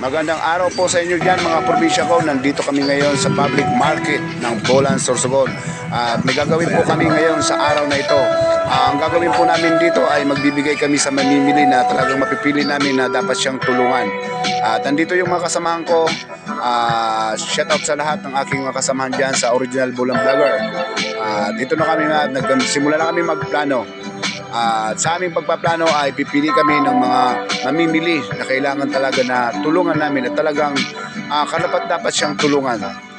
Magandang araw po sa inyo dyan mga probinsya ko. Nandito kami ngayon sa public market ng Bolan, Sorsogon. At may gagawin po kami ngayon sa araw na ito. Ah, ang gagawin po namin dito ay magbibigay kami sa mamimili na talagang mapipili namin na dapat siyang tulungan. At nandito yung mga kasamahan ko. Ah, shout out sa lahat ng aking mga kasamahan dyan sa Original Bolan Vlogger. At dito na kami na, nagsimula na kami magplano. At sa aming pagpaplano ay pipili kami ng mga mamimili na kailangan talaga na tulungan namin at talagang uh, karapat dapat siyang tulungan.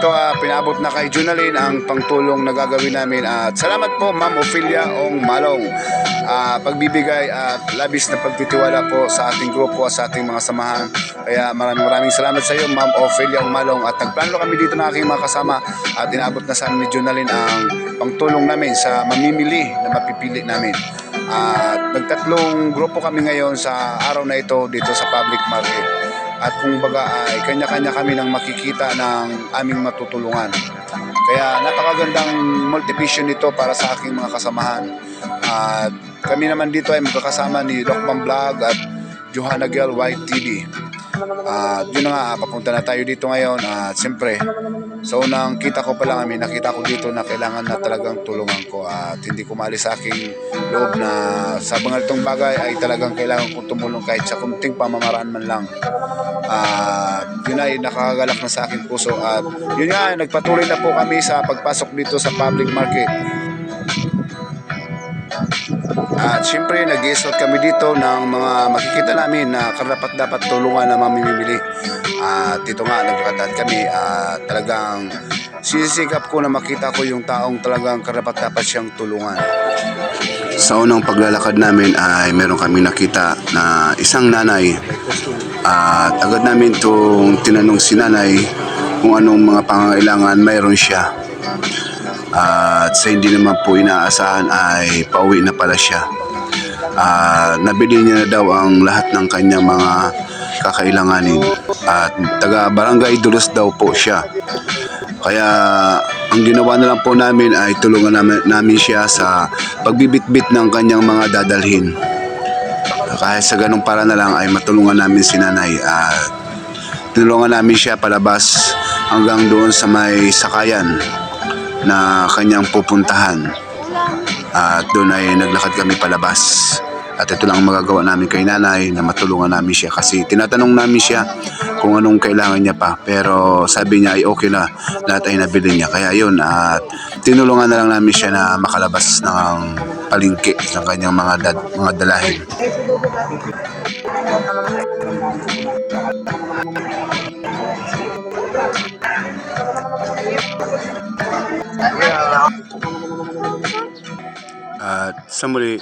Ito ah, pinabot na kay Junalyn ang pangtulong na gagawin namin. At salamat po Ma'am Ophelia Ong Malong. Ah, pagbibigay at labis na pagtitiwala po sa ating grupo at sa ating mga samahan. Kaya maraming maraming salamat sa iyo Ma'am Ophelia Ong Malong. At nagplano kami dito ng aking mga kasama at inabot na sa amin ni Junalyn ang pangtulong namin sa mamimili na mapipili namin. At nagtatlong grupo kami ngayon sa araw na ito dito sa public market. At kung baga ay kanya-kanya kami nang makikita ng aming matutulungan. Kaya napakagandang multivision nito para sa aking mga kasamahan. At kami naman dito ay magkakasama ni Lokbang Vlog at Johanna Gel White TV. At yun na nga, papunta na tayo dito ngayon. At siyempre, sa unang kita ko pa lang, may nakita ko dito na kailangan na talagang tulungan ko. At hindi ko maalis sa aking loob na sa mga itong bagay ay talagang kailangan kong tumulong kahit sa kunting pamamaraan man lang. At yun ay nakakagalak na sa aking puso. At yun nga, nagpatuloy na po kami sa pagpasok dito sa public market. At syempre, nag kami dito ng mga makikita namin na karapat dapat tulungan na mamimili. At dito nga, nagkakadaan kami at talagang sisisikap ko na makita ko yung taong talagang karapat dapat siyang tulungan. Sa unang paglalakad namin ay meron kami nakita na isang nanay at agad namin itong tinanong si nanay kung anong mga pangangailangan mayroon siya. At sa hindi naman po inaasahan ay pauwi na pala siya. Ah, nabili niya na daw ang lahat ng kanyang mga kakailanganin. At taga Barangay Dulos daw po siya. Kaya ang ginawa na lang po namin ay tulungan namin, namin siya sa pagbibitbit ng kanyang mga dadalhin. Kahit sa ganung para na lang ay matulungan namin si nanay at tinulungan namin siya palabas hanggang doon sa may sakayan na kanyang pupuntahan. At doon ay naglakad kami palabas. At ito lang ang magagawa namin kay nanay na matulungan namin siya kasi tinatanong namin siya kung anong kailangan niya pa. Pero sabi niya ay okay na lahat ay nabili niya. Kaya yun at tinulungan na lang namin siya na makalabas ng palingki ng kanyang mga, dad, mga dalahin. Sa muli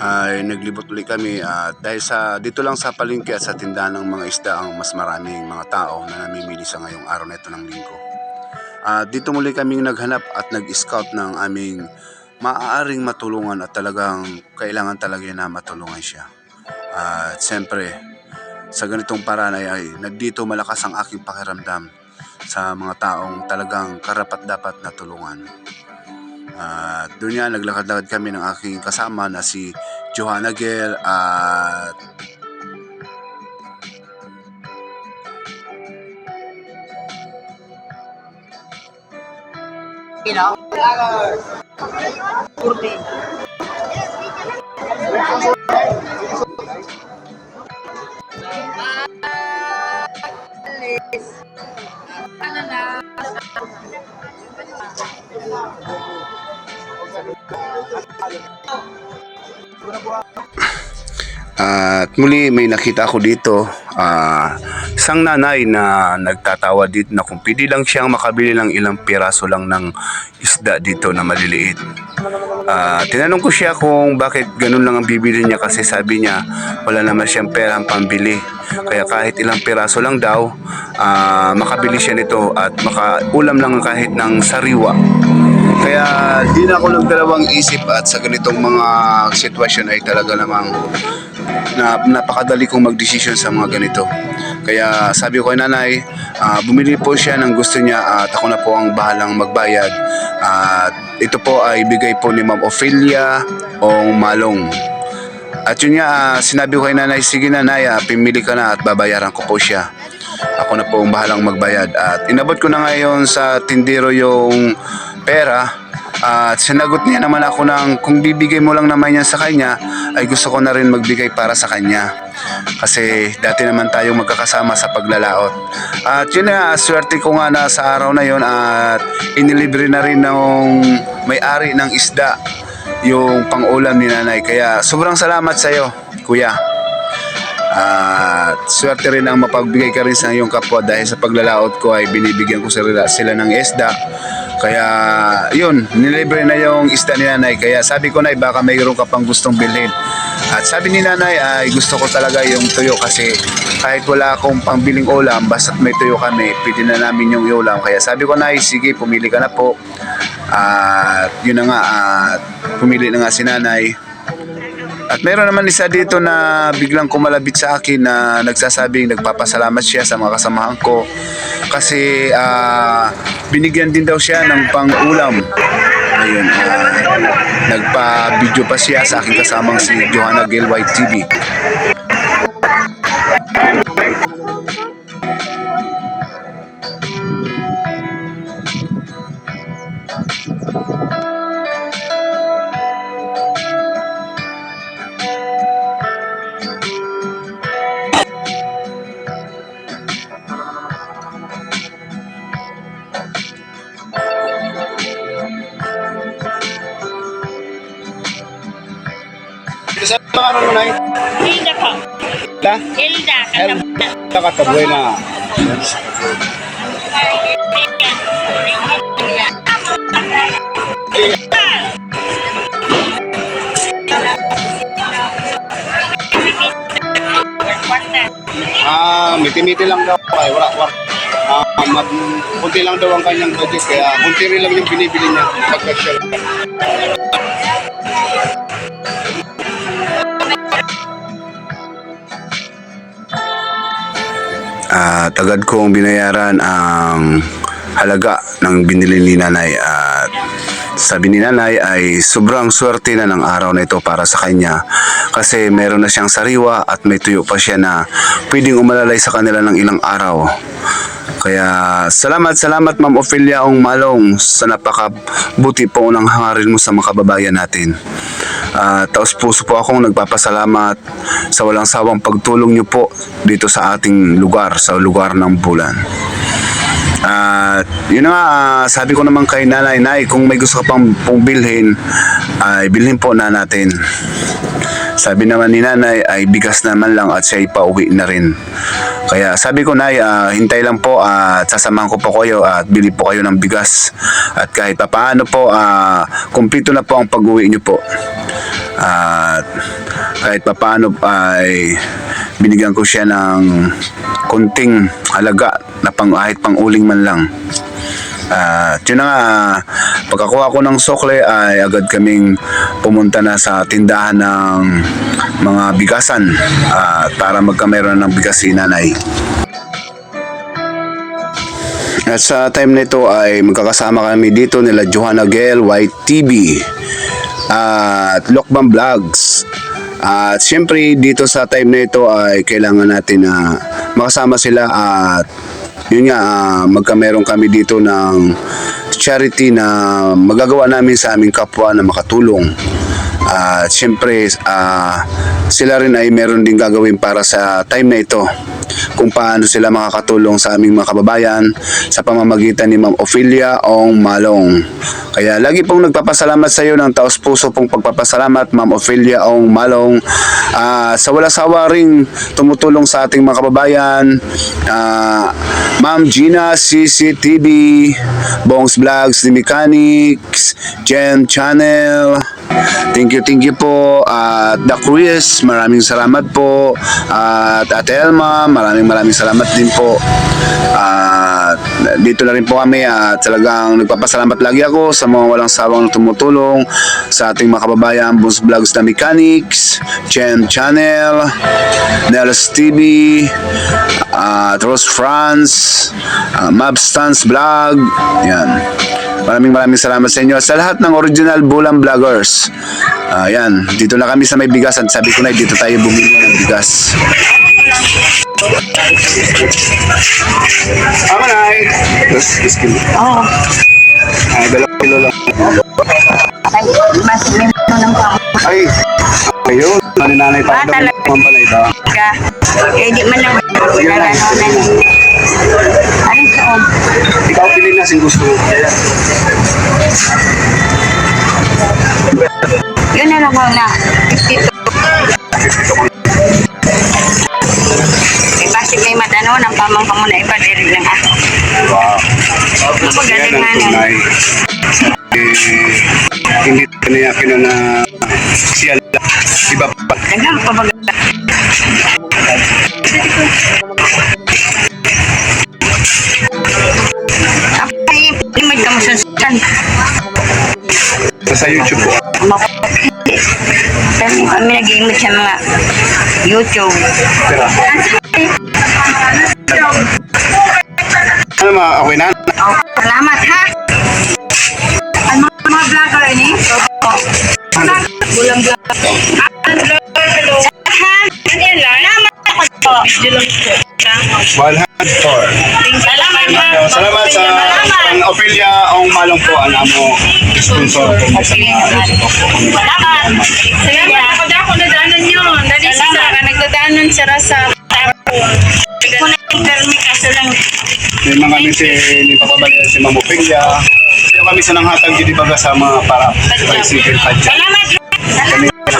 ay naglibot ulit kami at dahil sa dito lang sa palengke at sa tindahan ng mga isda ang mas maraming mga tao na namimili sa ngayong araw na ito ng linggo. At dito muli kaming naghanap at nag-scout ng aming maaaring matulungan at talagang kailangan talaga na matulungan siya. At siyempre, sa ganitong paraan ay, ay nagdito malakas ang aking pakiramdam sa mga taong talagang karapat dapat na tulungan. At doon nga, naglakad-lakad kami ng aking kasama na si Johanna Gel at You. At muli may nakita ako dito, ah, isang nanay na nagtatawa dito na kung pwede lang siyang makabili ng ilang piraso lang ng isda dito na maliliit. Ah, tinanong ko siya kung bakit ganun lang ang bibili niya kasi sabi niya wala naman siyang perang pambili. Kaya kahit ilang piraso lang daw, ah, makabili siya nito at makaulam lang kahit ng sariwa. Kaya di na ako nagdalawang isip at sa ganitong mga sitwasyon ay talaga namang na napakadali kong magdesisyon sa mga ganito. Kaya sabi ko kay nanay, ah, bumili po siya ng gusto niya at ako na po ang bahalang magbayad. At ito po ay bigay po ni Ma'am Ophelia o Malong. At yun nga, ah, sinabi ko kay nanay, sige nanay, ah, pimili ka na at babayaran ko po siya. Ako na po ang bahalang magbayad. At inabot ko na ngayon sa tindero yung pera. At sinagot niya naman ako ng kung bibigay mo lang naman yan sa kanya, ay gusto ko na rin magbigay para sa kanya. Kasi dati naman tayong magkakasama sa paglalaot. At yun na, swerte ko nga na sa araw na yun at inilibre na rin ng may-ari ng isda yung pang-ulam ni nanay. Kaya sobrang salamat sa iyo, kuya. At swerte rin ang mapagbigay ka rin sa iyong kapwa dahil sa paglalaot ko ay binibigyan ko sila, sila ng isda. Kaya yun, nilibre na yung isda ni nanay. Kaya sabi ko na baka mayroon ka pang gustong bilhin. At sabi ni nanay ay gusto ko talaga yung tuyo kasi kahit wala akong pangbiling ulam, basta't may tuyo kami, pwede na namin yung ulam. Kaya sabi ko na sige, pumili ka na po. At yun na nga, at pumili na nga si nanay. At meron naman isa dito na biglang kumalabit sa akin na nagsasabing nagpapasalamat siya sa mga kasamahan ko kasi ah, binigyan din daw siya ng pang-ulam. Ayun, ah, nagpa-video pa siya sa aking kasamang si Johanna Gale White TV. Araw mo na Hilda po. ita? Hilda. El- Nakataboy na. Ah, miti-miti lang daw. Ay, wala, wala. Ah, mag, kunti lang daw ang kanyang budget kaya kunti rin lang yung binibili niya pagka agad kong binayaran ang halaga ng binili ni nanay at sabi ni nanay ay sobrang swerte na ng araw na ito para sa kanya kasi meron na siyang sariwa at may tuyo pa siya na pwedeng umalalay sa kanila ng ilang araw. Kaya salamat, salamat Ma'am Ophelia Ong Malong sa napakabuti po ng hangarin mo sa mga kababayan natin. At taos puso po akong nagpapasalamat sa walang sawang pagtulong niyo po dito sa ating lugar, sa lugar ng bulan. At yun na nga, ah, sabi ko naman kay nanay, nay, kung may gusto ka pang pong bilhin, ay bilhin po na natin. Sabi naman ni nanay ay bigas naman lang at siya ipauwi na rin. Kaya sabi ko nay, ah, hintay lang po at sasamahan ko po kayo at bili po kayo ng bigas. At kahit papaano po, ah, kumpleto na po ang pag-uwi niyo po. At kahit papaano ay binigyan ko siya ng konting halaga na pang kahit pang uling man lang. At yun na nga, pagkakuha ko ng sokle ay agad kaming pumunta na sa tindahan ng mga bigasan at para magkameron ng bigas si nanay. At sa time na ito ay magkakasama kami dito nila Johanna Gale, White TV at Lokbang Vlogs. At syempre dito sa time na ito ay kailangan natin na makasama sila at yun nga ah, magkameron kami dito ng charity na magagawa namin sa aming kapwa na makatulong. At syempre ah, sila rin ay meron din gagawin para sa time na ito kung paano sila makakatulong sa aming mga kababayan sa pamamagitan ni Ma'am Ophelia Ong Malong. Kaya lagi pong nagpapasalamat sa iyo ng taos puso pong pagpapasalamat Ma'am Ophelia Ong Malong Ah, sa wala sawa ring tumutulong sa ating mga kababayan Ah, Ma'am Gina CCTV Bongs Vlogs The Mechanics Gem Channel Thank you, thank you po. At The Chris, maraming salamat po. At Ate Elma, maraming maraming salamat din po. At dito na rin po kami at talagang nagpapasalamat lagi ako sa mga walang sawang tumutulong sa ating mga kababayan, Boss Vlogs na Mechanics, Chen Channel, Nels TV, at Rose France, uh, Mabstans Vlog, yan. Maraming maraming salamat sa inyo. Sa lahat ng original Bulang Vloggers. Ayan, dito na kami sa may bigas at sabi ko na dito tayo bumili ng bigas. Tama na ay. Tapos, kilo. Oo. Ay, dalawang kilo lang. Ay, mas limo ng Ay, ayun. Naninanay pa. Ah, talaga. pala ito. Eh, di man lang nagano na ni. Ano sa Ikaw pili na sing gusto. Yun na lang ako na. 52. Basi may matano ng pamangka mo na iba, diri lang ako. Wow. Yan nga nun. tunay. Eh, hindi tinayakin na na siya lang. Iba pa. Dagang pabaga. Ay, limay ka mo sa saan. Sa YouTube po. Kasi kami nag-imit sa mga YouTube. Pero, okay na? Oh, salamat ha. Ang mga, mga vlogger ini. Opo. Bulang vlog. Ah, vlogger, hello. Ha? Ano yan lang? Salamat ako po. Po. 104. Salamat ha. Salamat sa ang Ophelia ang malong po ang amo sponsor po sa Salamat. Salamat. Ako na ako nadaanan yun. Dali sa nagdadaanan sa rasa. May mga kami si ni Papa si Mamo Ophelia. Kaya kami sa nanghatag di baga sa mga para bicycle padya. Salamat.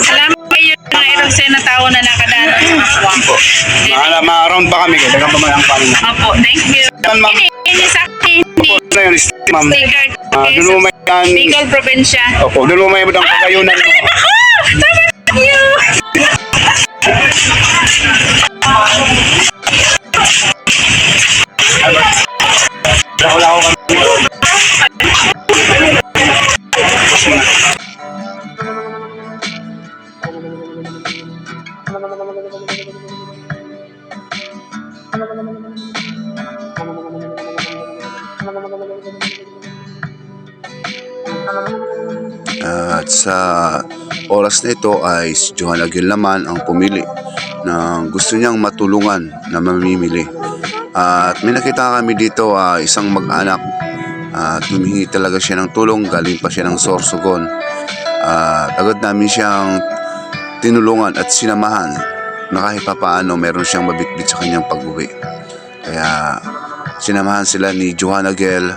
Salamat kayo na irong sa na tao na nakadaan sa kapwa. Mahala, ma-around pa kami dagang pa man ang na. Opo, thank you. Ini, ini sa akin. Ini, Ano yun, ma'am? sticker. Ah, Okay, doon mo may yan. Bicol Provincia. Opo, doon mo may ang kagayunan mo. Thank you. Wala ko kami. At sa oras na ito ay si Johanna Gil naman ang pumili na gusto niyang matulungan na mamimili. At may nakita kami dito ah, isang mag-anak at humihingi talaga siya ng tulong galing pa siya ng Sorsogon. At agad namin siyang tinulungan at sinamahan na kahit papaano meron siyang mabitbit sa kanyang pag-uwi. Kaya sinamahan sila ni Johanna Gel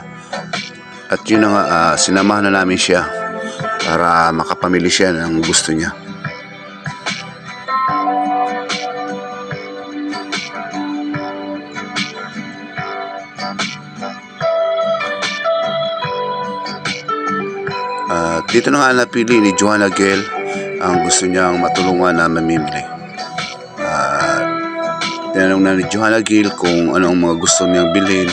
at yun na nga, ah, sinamahan na namin siya para makapamili siya ng gusto niya. Dito na nga napili ni Johanna Gale ang gusto niyang matulungan na mamimili. At tinanong na ni Johanna Gale kung ano ang mga gusto niyang bilhin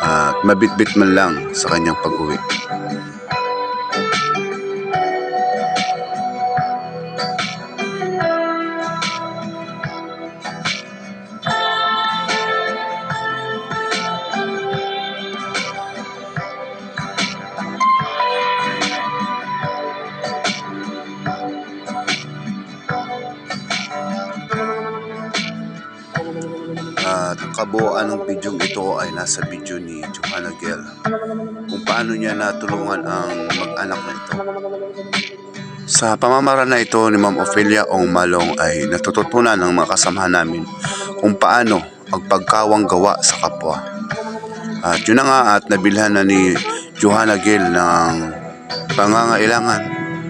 at mabitbit man lang sa kanyang pag-uwi. Na ito. Sa pamamaraan na ito ni Ma'am Ophelia Ong Malong ay natututunan ng mga kasamahan namin kung paano ang pagkawang gawa sa kapwa. At yun na nga at nabilhan na ni Johanna Gel ng pangangailangan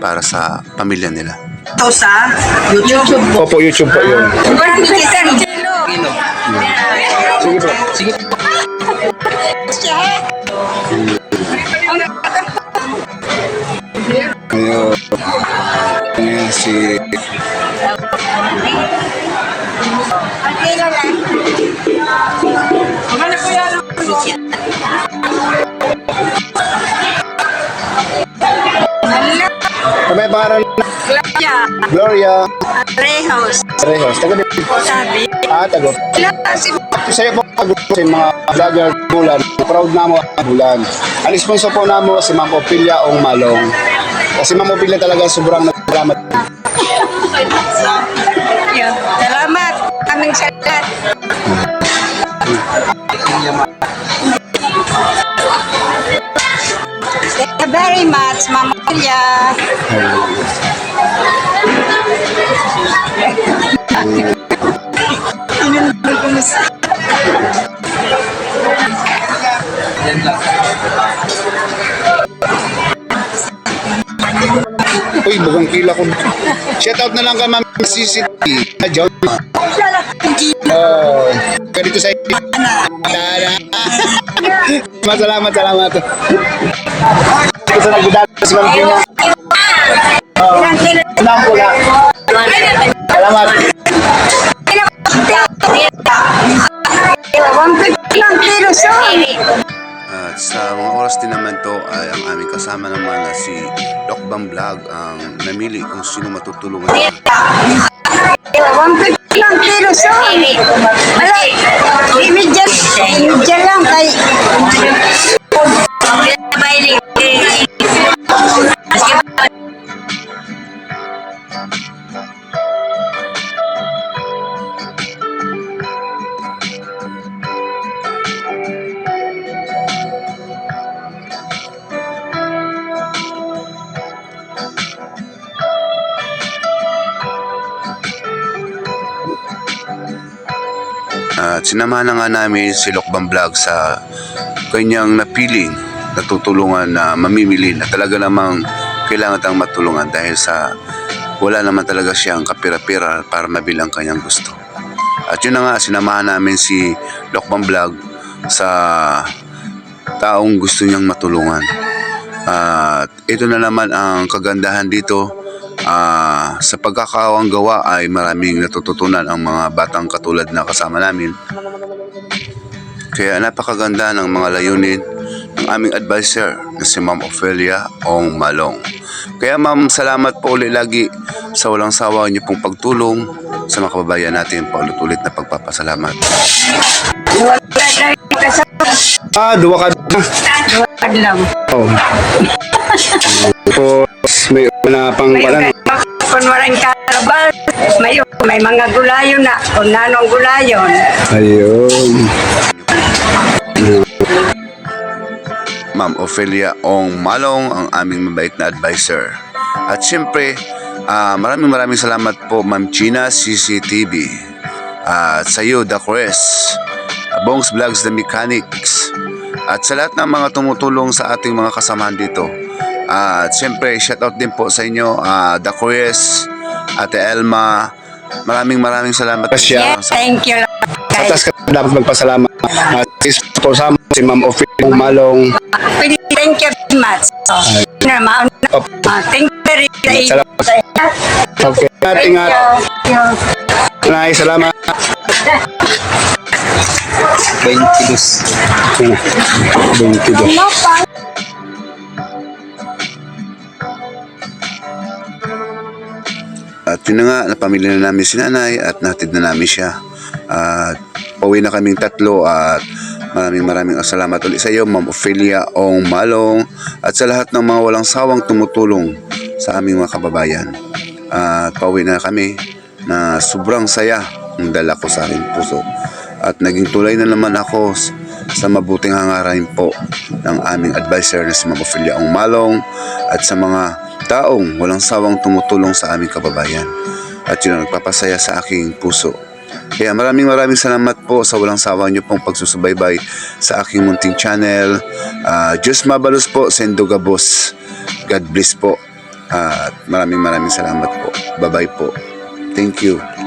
para sa pamilya nila. Ito sa YouTube. Opo, YouTube po yun. Marami kita ni Jello. Sige po. Ngayon, ngayon si Kamay pangalan Gloria Gloria Rehos. Reyes. Taga dito. Sabi. Ah, tagot. Si Sa'yo po sa mga vlogger bulan. Proud na mo ang bulan. Ang sponsor po na mo si Ma'am Opilia Ong Malong. Kasi Ma'am Opilia talaga sobrang nagdramat. Salamat. Aming salamat. Thank you very much, Mama Julia. Uy, bugang kila ko. Shout out na lang kay Ma'am CCTV. Ah, John. Oh, ka dito sa Dada. Masalamat, salamat. Gusto na gudala si Ma'am Pina. Oh, pula. Salamat. Oras din naman to ay ang aming kasama naman na si Lokbang Vlog ang namili kung sino matutulungan niya. lang kilo son. Wala, imidyan, imidyan lang kay... At sinamahan na nga namin si Lokbang Vlog sa kanyang napiling natutulungan na mamimili na talaga namang kailangan tang matulungan dahil sa wala naman talaga siyang kapira-pira para mabili ang kanyang gusto. At yun na nga, sinamahan namin si Lokbang Vlog sa taong gusto niyang matulungan. At ito na naman ang kagandahan dito. Ah, sa pagkakawang gawa ay maraming natututunan ang mga batang katulad na kasama namin. Kaya napakaganda ng mga layunin ng aming advisor na si Ma'am Ophelia Ong Malong. Kaya ma'am, salamat po ulit lagi sa walang sawa niyo pong pagtulong sa mga kababayan natin. Paulit-ulit na pagpapasalamat. Ah, duwa ka Wag lang. Oh. Tapos may una pang May kung walang karabal, may, may mga gulayo na. Kung nanong gulayon. Ayun. Ma'am Ophelia Ong Malong, ang aming mabait na advisor. At siyempre, ah, maraming maraming salamat po Ma'am Gina CCTV. At sa iyo, The Crest, Bongs Vlogs The Mechanics, at sa lahat ng mga tumutulong sa ating mga kasamahan dito. At siyempre, shoutout din po sa inyo, ah, The Crest, Ate Elma, maraming maraming salamat po Yes, thank you. sa taas ka dapat magpasalamat. At is po sa si Ma'am Ophelia Malong. Thank you very much. Ma- Op. ah, thank you very much. Salamat. Okay. Ingat, ingat. Nay, salamat. 22. 22. At yun na nga, napamilya na namin si nanay at natid na namin siya. At pauwi na kaming tatlo at maraming maraming salamat ulit sa iyo, Ma'am Ophelia Ong Malong at sa lahat ng mga walang sawang tumutulong sa aming mga kababayan. At pauwi na kami na sobrang saya ang dala ko sa aking puso. At naging tulay na naman ako sa mabuting hangarin po ng aming advisor na si Ma'am Ophelia Ong Malong at sa mga taong walang sawang tumutulong sa aming kababayan. At yun ang nagpapasaya sa aking puso. Kaya maraming maraming salamat po sa walang sawa niyo pong pagsusubaybay sa aking munting channel. Ah, Diyos mabalos po, Sendoga Boss. God bless po. At maraming maraming salamat po. Bye-bye po. Thank you.